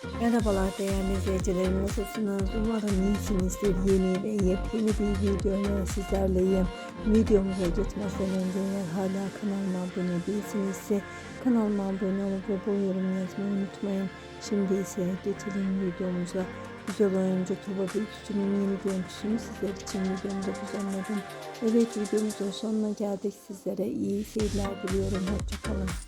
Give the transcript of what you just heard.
Thank Merhabalar değerli izleyicilerim nasılsınız? Umarım iyisinizdir. Yeni ve yepyeni bir videoyla sizlerleyim. Videomuza geçmezden önce eğer hala kanalıma abone değilsinizse kanalıma abone olup ve bu yorum yazmayı unutmayın. Şimdi ise geçelim videomuza. Güzel oyuncu Tuba Büyüküstü'nün yeni görüntüsünü sizler için videomda düzenledim. Evet videomuzun sonuna geldik. Sizlere iyi seyirler diliyorum. Hoşçakalın.